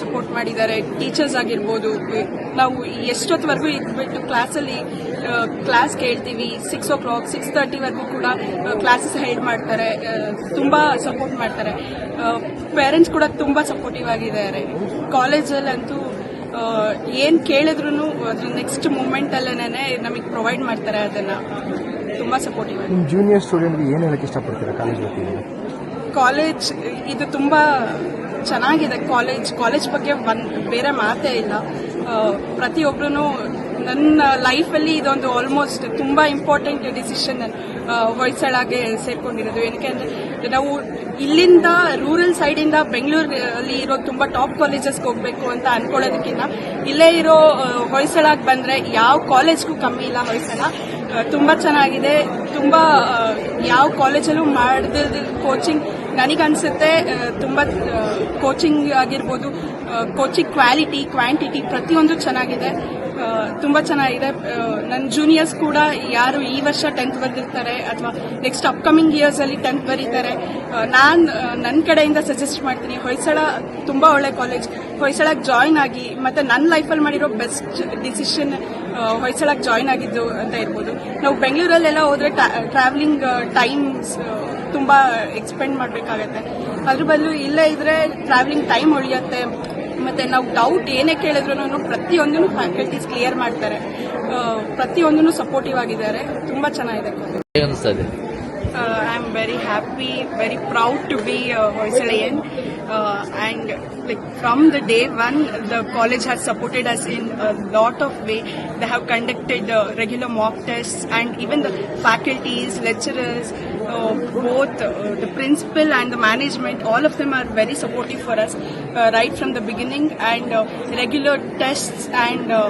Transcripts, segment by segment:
Support ಮಾಡಿದ್ದಾರೆ. Teachers ಆಗಿರ್ಬೋದು ನಾವು ಎಷ್ಟೊತ್ತವರೆಗೂ ಇದ್ಬಿಟ್ಟು ಕ್ಲಾಸಲ್ಲಿ ಕ್ಲಾಸ್ ಕೇಳ್ತೀವಿ. ಸಿಕ್ಸ್ ಓ ಕ್ಲಾಕ್ ಸಿಕ್ಸ್ ತರ್ಟಿವರೆಗೂ ಕೂಡ ಕ್ಲಾಸಸ್ ಹೆಲ್ಡ್ ಮಾಡ್ತಾರೆ. ತುಂಬ ಸಪೋರ್ಟ್ ಮಾಡ್ತಾರೆ. ಪೇರೆಂಟ್ಸ್ ಕೂಡ ತುಂಬಾ ಸಪೋರ್ಟಿವ್ ಆಗಿದ್ದಾರೆ. ಕಾಲೇಜಲ್ಲಂತೂ ಏನು ಕೇಳಿದ್ರು ಅದ್ರ ನೆಕ್ಸ್ಟ್ ಮೂಮೆಂಟ್ ಅಲ್ಲೇನೆ ನಮಗೆ ಪ್ರೊವೈಡ್ ಮಾಡ್ತಾರೆ ಅದನ್ನ. ತುಂಬಾ ಸಪೋರ್ಟಿವ್ ಜೂನಿಯರ್ ಸ್ಟೂಡೆಂಟ್ಗೆ ಏನು ಹೇಳಕ್ಕೆ ಇಷ್ಟಪಡ್ತೀರಾ ಕಾಲೇಜ್ ಕಾಲೇಜ್ ಇದು ತುಂಬಾ ಚೆನ್ನಾಗಿದೆ ಕಾಲೇಜ್ ಕಾಲೇಜ್ ಬಗ್ಗೆ ಒಂದು ಬೇರೆ ಮಾತೇ ಇಲ್ಲ. ಪ್ರತಿಯೊಬ್ಬರೂ ನನ್ನ ಲೈಫಲ್ಲಿ ಇದೊಂದು ಆಲ್ಮೋಸ್ಟ್ ತುಂಬಾ ಇಂಪಾರ್ಟೆಂಟ್ ಡಿಸಿಷನ್ ಹೊಯ್ಸಳಾಗೆ ಸೇರ್ಕೊಂಡಿರೋದು. ಏನಕ್ಕೆ ಅಂದ್ರೆ, ನಾವು ಇಲ್ಲಿಂದ ರೂರಲ್ ಸೈಡಿಂದ ಬೆಂಗಳೂರಲ್ಲಿ ಇರೋ ತುಂಬಾ ಟಾಪ್ ಕಾಲೇಜಸ್ಗೆ ಹೋಗ್ಬೇಕು ಅಂತ ಅನ್ಕೊಳ್ಳೋದಕ್ಕಿಂತ ಇಲ್ಲೇ ಇರೋ ಹೊಯ್ಸಳಾಗಿ ಬಂದ್ರೆ ಯಾವ ಕಾಲೇಜ್ಗೂ ಕಮ್ಮಿ ಇಲ್ಲ ಹೊಯ್ಸಳ. ತುಂಬಾ ಚೆನ್ನಾಗಿದೆ. ತುಂಬಾ ಯಾವ ಕಾಲೇಜಲ್ಲೂ ಮಾಡಿದ ಕೋಚಿಂಗ್ ನನಗನ್ಸುತ್ತೆ ತುಂಬ ಕೋಚಿಂಗ್ ಆಗಿರ್ಬೋದು ಕೋಚಿಂಗ್ ಕ್ವಾಲಿಟಿ ಕ್ವಾಂಟಿಟಿ ಪ್ರತಿಯೊಂದು ಚೆನ್ನಾಗಿದೆ. ತುಂಬ ಚೆನ್ನಾಗಿದೆ. ನನ್ನ ಜೂನಿಯರ್ಸ್ ಕೂಡ ಯಾರು ಈ ವರ್ಷ ಟೆಂತ್ ಬರೆದಿರ್ತಾರೆ ಅಥವಾ ನೆಕ್ಸ್ಟ್ ಅಪ್ಕಮಿಂಗ್ ಇಯರ್ಸ್ ಅಲ್ಲಿ ಟೆಂತ್ ಬರೀತಾರೆ. ನಾನು ನನ್ನ ಕಡೆಯಿಂದ ಸಜೆಸ್ಟ್ ಮಾಡ್ತೀನಿ, ಹೊಯ್ಸಳ ತುಂಬಾ ಒಳ್ಳೆ ಕಾಲೇಜ್ ಹೊಯ್ಸಳಕ್ಕೆ ಜಾಯ್ನ್ ಆಗಿ, ಮತ್ತೆ ನನ್ನ ಲೈಫಲ್ಲಿ ಮಾಡಿರೋ ಬೆಸ್ಟ್ ಡಿಸಿಷನ್ ಹೊಯ್ಸಳಕ್ಕೆ ಜಾಯ್ನ್ ಆಗಿದ್ದು ಅಂತ ಇರ್ಬೋದು. ನಾವು ಬೆಂಗಳೂರಲ್ಲೆಲ್ಲ ಹೋದ್ರೆ ಟ್ರಾವೆಲಿಂಗ್ ಟೈಮ್ಸ್ ತುಂಬಾ ಎಕ್ಸ್ಪೆಂಡ್ ಮಾಡಬೇಕಾಗತ್ತೆ. ಅದ್ರ ಬದಲು ಇಲ್ಲೇ ಇದ್ರೆ ಟ್ರಾವೆಲಿಂಗ್ ಟೈಮ್ ಉಳಿಯತ್ತೆ. ಮತ್ತೆ ನಾವು ಡೌಟ್ ಏನೇ ಕೇಳಿದ್ರು ಪ್ರತಿಯೊಂದನ್ನು ಫ್ಯಾಕಲ್ಟೀಸ್ ಕ್ಲಿಯರ್ ಮಾಡ್ತಾರೆ. ಪ್ರತಿಯೊಂದನ್ನು ಸಪೋರ್ಟಿವ್ ಆಗಿದ್ದಾರೆ. ತುಂಬಾ ಚೆನ್ನಾಗಿದೆ. I am very happy very proud to be Hoysalean and like from the day one the college has supported us in lot of way the have conducted regular mock test and even the faculties lecturers uh, both uh, the principal and the management, all of them are very supportive for us uh, right from the beginning. And uh, regular tests and uh,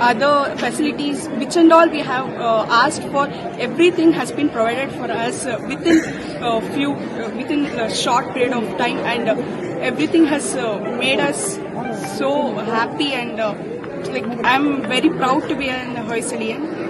other facilities which and all we have uh, asked for everything has been provided for us uh, within a few uh, within a short period of time. And uh, everything has uh, made us so happy. And uh, like i'm very proud to be an Hoysalian